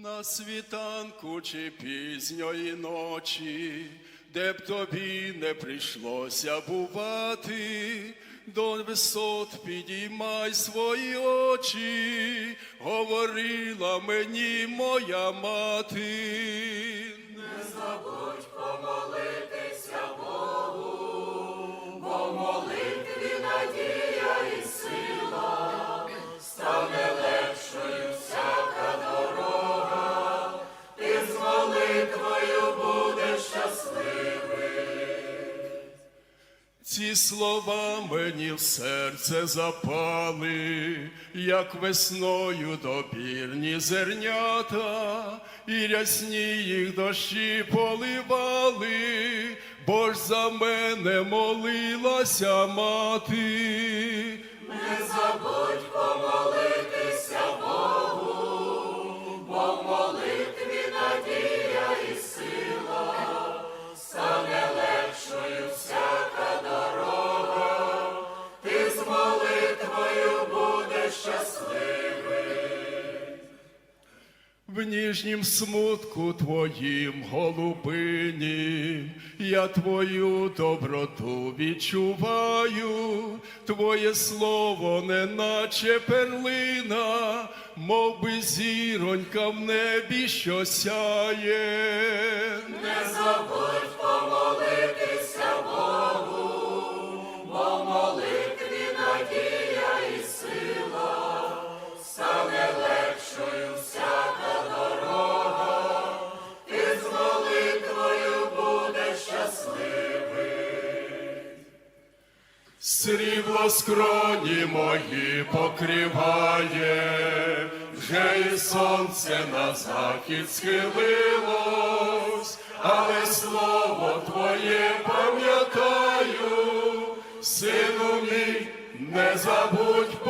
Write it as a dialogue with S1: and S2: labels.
S1: На світанку чи пізньої ночі, де б тобі не прийшлося бувати, до висот підіймай свої очі, говорила мені моя мати. Не забудь помолитися Богу, бо молитві надія Ці слова мені в серце запали, як весною добірні зернята, і рясні їх дощі поливали, бо ж за мене молилася мати. В ніжнім смутку твоїм голубині, я твою доброту відчуваю, твоє слово, неначе перлина, мов би зіронька в небі, що сяє. Срібло скроні мої покриває, вже і сонце на захід схилилось, але слово твоє пам'ятаю, сину мій, не забудь.